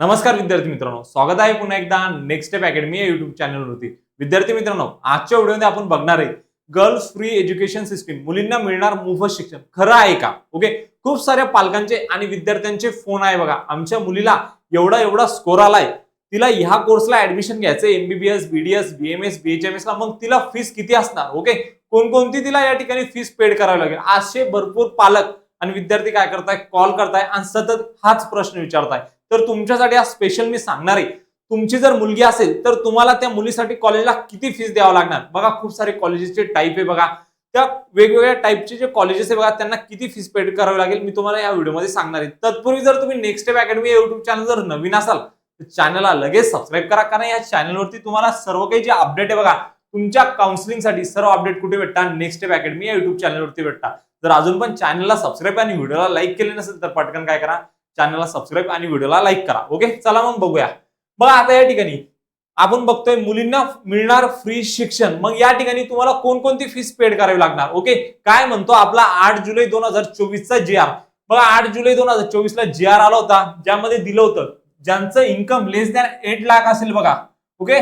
नमस्कार विद्यार्थी मित्रांनो स्वागत आहे पुन्हा एकदा नेक्स्ट स्टेप अकॅडमी या युट्यूब चॅनलवरती विद्यार्थी मित्रांनो आजच्या व्हिडिओमध्ये आपण बघणार आहे गर्ल्स फ्री एज्युकेशन सिस्टीम मुलींना मिळणार मोफत शिक्षण. खरं आहे का? ओके खूप साऱ्या पालकांचे आणि विद्यार्थ्यांचे फोन आहे बघा. आमच्या मुलीला एवढा एवढा स्कोर आलाय. तिला ह्या कोर्सला ऍडमिशन घ्यायचं एमबीबीएस बीडीएस बीएमएस बीएचएमएस ला. मग तिला फीस किती असणार? ओके कोणकोणती तिला या ठिकाणी फीस पेड करावी लागेल? असे भरपूर पालक आणि विद्यार्थी काय करताय? कॉल करताय आणि सतत हाच प्रश्न विचारताय. तर तुमच्यासाठी आज स्पेशल मी सांगणार आहे. तुमची जर मुलगी असेल तर तुम्हाला त्या मुलीसाठी कॉलेजला किती फीस द्यावं लागणार? बघा खूप सारे कॉलेजेसचे टाईप आहे बघा. त्या वेगवेगळ्या टाईपचे जे कॉलेजेस आहे बघा त्यांना किती फीस पेड करावी लागेल मी तुम्हाला या व्हिडिओमध्ये सांगणार आहे. तत्पूर्वी जर तुम्ही next step academy YouTube channel जर नवीन असाल तर चॅनलला लगेच सबस्क्राईब करा कारण या चॅनलवरती तुम्हाला सर्व काही जे अपडेट आहे बघा तुमच्या काउन्सिलिंगसाठी सर्व अपडेट कुठे भेटतात? नेक्स्ट स्टेप अकॅडमी या युट्यूब चॅनलवरती भेटतात. जर अजून पण चॅनलला सबस्क्राईब आणि व्हिडिओला लाईक केले नसेल तर पटकन काय करा चॅनलला सबस्क्राईब आणि व्हिडिओला लाईक करा. ओके चला मग बघूया. बघा आता या ठिकाणी आपण बघतोय मुलींना मिळणार फ्री शिक्षण. मग या ठिकाणी तुम्हाला कोणकोणती फीस पेड करावी लागणार? ओके काय म्हणतो आपला आठ जुलै दोन हजार चोवीसचा जी आर बघा आठ जुलै दोन हजार चोवीस ला जी आर आला होता ज्यामध्ये दिलं होतं ज्यांचं income less than eight lakh असेल बघा. ओके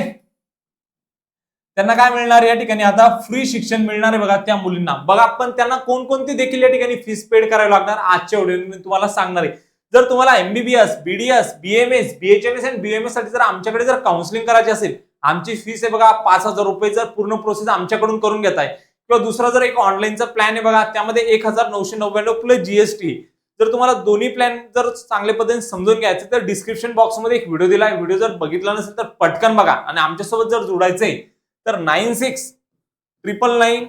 त्यांना काय मिळणार या ठिकाणी? आता फ्री शिक्षण मिळणार आहे बघा त्या मुलींना. बघा पण त्यांना कोणकोणती देखील या ठिकाणी फीस पेड करावी लागणार? आजच्या व्हिडिओ मी तुम्हाला सांगणार आहे. जर तुम्हाला एमबीबीएस बीडीएस बीएमएस बीएचएमएस आणि बीएमएससाठी जर आमच्याकडे जर काउन्सिलिंग करायची असेल आमची फीस आहे बघा पाच हजार रुपये जर पूर्ण प्रोसेस आमच्याकडून करून घेताय किंवा दुसरा जर एक ऑनलाईनचा प्लॅन आहे बघा त्यामध्ये एक हजार नऊशे नव्याण्णव प्लस जीएसटी जर तुम्हाला दोन्ही प्लॅन जर चांगल्या पद्धतीने समजून घ्यायचे तर डिस्क्रिप्शन बॉक्समध्ये एक व्हिडिओ दिला आहे. व्हिडिओ जर बघितला नसेल तर पटकन बघा. आणि आमच्यासोबत जर जोडायचंय तर nine six triple nine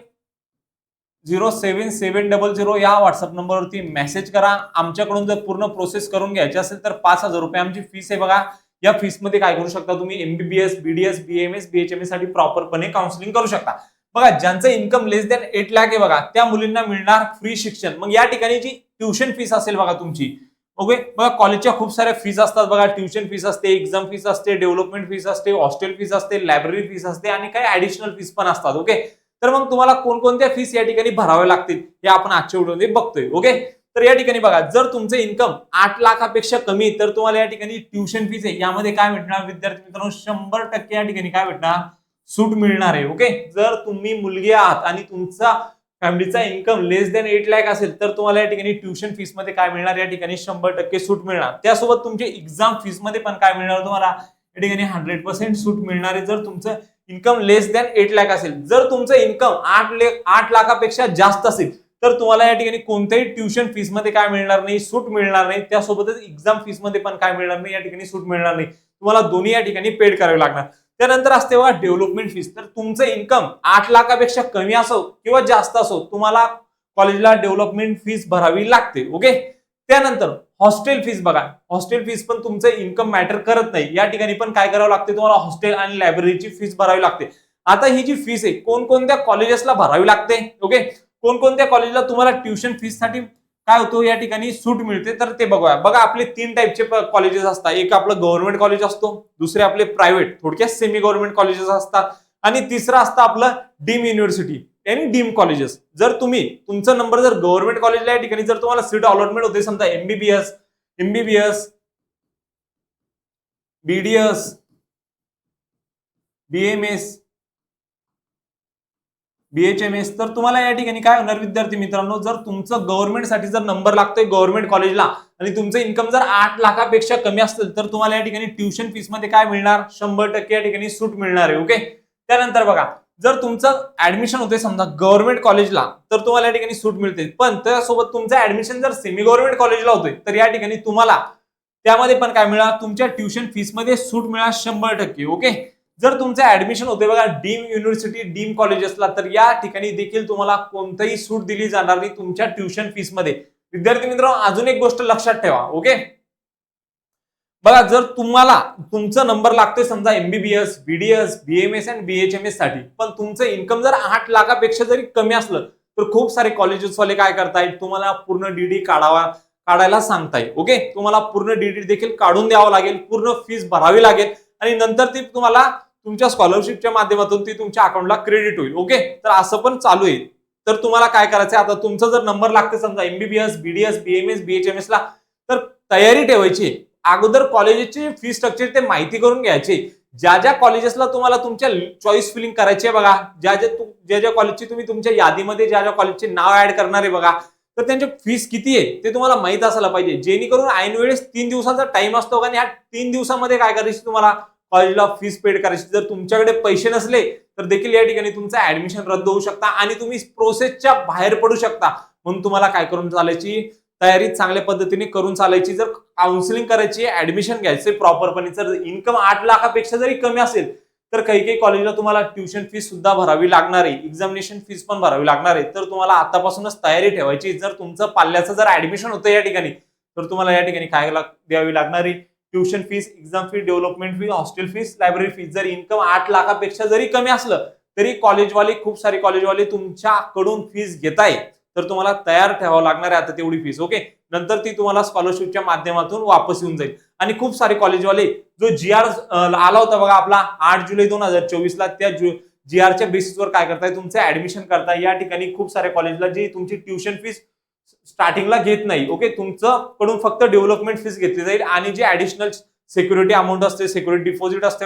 zero seven seven double zero या व्हॉट्सअप नंबरवरती मेसेज करा. आमच्याकडून जर पूर्ण प्रोसेस करून घ्यायची असेल तर पाच हजार रुपये. आमची फीस आहे बघा या फीसमध्ये काय करू शकता तुम्ही? एमबीबीएस बीडीएस बीएमएस बीएचएमएससाठी प्रॉपरपणे काउन्सिलिंग करू शकता. बघा ज्यांचं income less than eight lakh आहे बघा त्या मुलींना मिळणार फ्री शिक्षण. मग या ठिकाणी जी ट्युशन फीस असेल बघा तुमची ओके बघा कॉलेजच्या खूप साऱ्या फीस असतात बघा. ट्युशन फीस असते एक्झाम फीस असते डेव्हलपमेंट फीस असते हॉस्टेल फीस असते लायब्ररी फीस असते आणि काही ऍडिशनल फीस पण असतात ओके तर मग तुम्हाला कोणकोणत्या फीस या ठिकाणी भराव्या लागतील हे आपण आजच्या व्हिडिओमध्ये बघतोय ओके तर या ठिकाणी बघा जर तुमचं इन्कम आठ लाखापेक्षा कमी तर तुम्हाला या ठिकाणी ट्युशन फीस आहे. यामध्ये काय भेटणार? विद्यार्थी मित्रांनो शंभर टक्के या ठिकाणी काय भेटणार? सूट मिळणार आहे ओके जर तुम्ही मुलगी आहात आणि तुमचा फॅमिलीचा income less than eight lakh असेल तर तुम्हाला या ठिकाणी ट्युशन फीसमध्ये काय मिळणार? या ठिकाणी शंभर टक्के सूट मिळणार. त्यासोबत तुमचे एक्झाम फीसमध्ये पण काय मिळणार तुम्हाला? या ठिकाणी हंड्रेड पर्सेंट सूट मिळणार आहे. जर तुमचं income less than eight lakh असेल. जर तुमचं इन्कम आठ लेख आठ लाखापेक्षा जास्त असेल तर तुम्हाला या ठिकाणी कोणत्याही ट्युशन फीसमध्ये काय मिळणार नाही सूट मिळणार नाही त्यासोबतच एक्झाम फीसमध्ये पण काय मिळणार नाही या ठिकाणी सूट मिळणार नाही. तुम्हाला दोन्ही या ठिकाणी पेड करावे लागणार. त्यानंतर असते बघा डेव्हलपमेंट फीस तर तुमचं इन्कम आठ लाखापेक्षा कमी असो किंवा जास्त असो तुम्हाला कॉलेजला डेव्हलपमेंट फीस भरावी लागते ओके त्यानंतर हॉस्टेल फीस बघा. हॉस्टेल फीस पण तुमचं इन्कम मॅटर करत नाही. या ठिकाणी पण काय करावं लागते? तुम्हाला हॉस्टेल आणि लायब्ररीची फीस भरावी लागते. आता ही जी फीस आहे कोणकोणत्या कॉलेजेसला भरावी लागते? ओके कोणकोणत्या कॉलेजला तुम्हाला ट्युशन फीससाठी काय होतो? या ठिकाणी सूट मिळते. तर ते बघूया. बघा आपले तीन टाईपचे कॉलेजेस असतात. एक आपलं गव्हर्नमेंट कॉलेज असतो. दुसरे आपले प्रायव्हेट थोडक्यात सेमी गव्हर्नमेंट कॉलेजेस असतात. आणि तिसरं असतं आपलं डीम युनिव्हर्सिटी आणि डीम कॉलेजेस जर तुम्ही तुमचा नंबर जर गव्हर्नमेंट कॉलेजला या ठिकाणी जर तुम्हाला सीट अलॉटमेंट होते समजा MBBS MBBS BDS BMS BHMS तर तुम्हाला या ठिकाणी काय होणार विद्यार्थी मित्रांनो? जर तुमचं गव्हर्नमेंटसाठी जर नंबर लागतोय गव्हर्नमेंट कॉलेजला आणि तुमचं इन्कम जर आठ लाखापेक्षा कमी असेल तर तुम्हाला या ठिकाणी ट्युशन फीसमध्ये काय मिळणार? शंभर टक्के या ठिकाणी सूट मिळणार आहे ओके त्यानंतर बघा जर तुमचं ऍडमिशन होते समजा गव्हर्नमेंट कॉलेजला तर तुम्हाला या ठिकाणी सूट मिळते. पण त्यासोबत तुमचं ऍडमिशन जर सेमी गव्हर्नमेंट कॉलेजला होते तर या ठिकाणी तुम्हाला त्यामध्ये पण काय मिळा तुमच्या ट्युशन फीसमध्ये सूट मिळा शंभर टक्के ओके जर तुमचं ऍडमिशन होते बघा डीम युनिव्हर्सिटी डीम कॉलेजेसला तर या ठिकाणी देखील तुम्हाला कोणतीही सूट दिली जाणार नाही तुमच्या ट्युशन फीसमध्ये विद्यार्थी मित्र अजून एक गोष्ट लक्षात ठेवा ओके बघा जर तुम्हाला तुमचा नंबर लागतोय समजा एमबीबीएस बीडीएस बीएमएस आणि बीएचएमएससाठी पण तुमचं इन्कम जर आठ लाखापेक्षा जरी कमी असलं तर खूप सारे कॉलेजेस वाले काय करतायत? तुम्हाला पूर्ण डीडी काढावा काढायला सांगताय ओके तुम्हाला पूर्ण डीडी देखील काढून द्यावं लागेल पूर्ण फीस भरावी लागेल आणि नंतर ती तुम्हाला तुमच्या स्कॉलरशिपच्या माध्यमातून ती तुमच्या अकाउंटला क्रेडिट होईल ओके तर असं पण चालू आहे. तर तुम्हाला काय करायचं आता तुमचा जर नंबर लागते समजा एमबीबीएस बीडीएस बीएमएस बीएचएमएस ला तर तयारी ठेवायची अगोदर कॉलेजचे फी स्ट्रक्चर ते माहिती करून घ्यायचे. ज्या ज्या कॉलेजेसला तुम्हाला तुमच्या चॉईस फिलिंग करायची आहे बघा ज्या ज्या तु- ज्या ज्या कॉलेजची तुम्ही तुमच्या यादीमध्ये ज्या ज्या कॉलेजचे नाव ऍड करणार आहे बघा तर त्यांची फीस किती आहे ते तुम्हाला माहीत असायला पाहिजे. जेणेकरून ऐन वेळेस तीन दिवसाचा टाइम असतो आणि ह्या तीन दिवसामध्ये काय करायची तुम्हाला? कॉलेजला फीस पेड करायची. जर तुमच्याकडे पैसे नसले तर देखील या ठिकाणी तुमचं ऍडमिशन रद्द होऊ शकता आणि तुम्ही प्रोसेसच्या बाहेर पडू शकता. म्हणून तुम्हाला काय करून चालायची? तयारी चांगल्या पद्धतीने करून चालायची. जर काउन्सिलिंग करायची ऍडमिशन घ्यायचे प्रॉपरपणे जर इन्कम आठ लाखापेक्षा जरी कमी असेल तर काही काही कॉलेजला तुम्हाला ट्युशन फीस सुद्धा भरावी लागणार आहे. एक्झामिनेशन फीस पण भरावी लागणार आहे. तर तुम्हाला आतापासूनच तयारी ठेवायची. जर तुमचं पाल्याचं जर ऍडमिशन होतं या ठिकाणी तर तुम्हाला या ठिकाणी काय द्यावी लागणार आहे? Tuition fees exam fee development fee hostel fees library fees जर इन्कम आठ लाखापेक्षा जरी कमी असलं तरी कॉलेजवाले खूप सारे कॉलेजवाले तुमच्याकडून फीस घेताय तर तुम्हाला तयार ठेवावं लागणार आहे आता तेवढी फीस ओके नंतर ती तुम्हाला स्कॉलरशिपच्या माध्यमातून वापस येऊन जाईल. आणि खूप सारे कॉलेजवाले जो जी आर आला होता बघा आपला आठ जुलै दोन हजार चोवीस ला त्या जी आरच्या बेसिसवर काय करताय तुमचं ऍडमिशन करताय. या ठिकाणी खूप साऱ्या कॉलेजला जी तुमची ट्युशन फीस स्टार्टिंगला घेत नाही ओके तुमचं कडून फक्त डेव्हलपमेंट फीस घेतली जाईल आणि जे ऍडिशनल सिक्युरिटी अमाऊंट असते सिक्युरिटी डिपॉझिट असते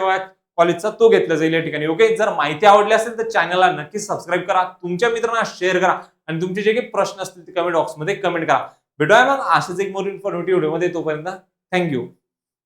कॉलेजचा तो घेतला जाईल या ठिकाणी. ओके जर माहिती आवडली असेल तर चॅनलला नक्की सबस्क्राईब करा. तुमच्या मित्रांना शेअर करा. आणि तुमचे जे काही प्रश्न असतील ते कमेंट बॉक्समध्ये कमेंट करा. भेटूया मग. अशाच एक मोर इन्फॉर्मेटिव्ह व्हिडिओमध्ये तोपर्यंत. थँक्यू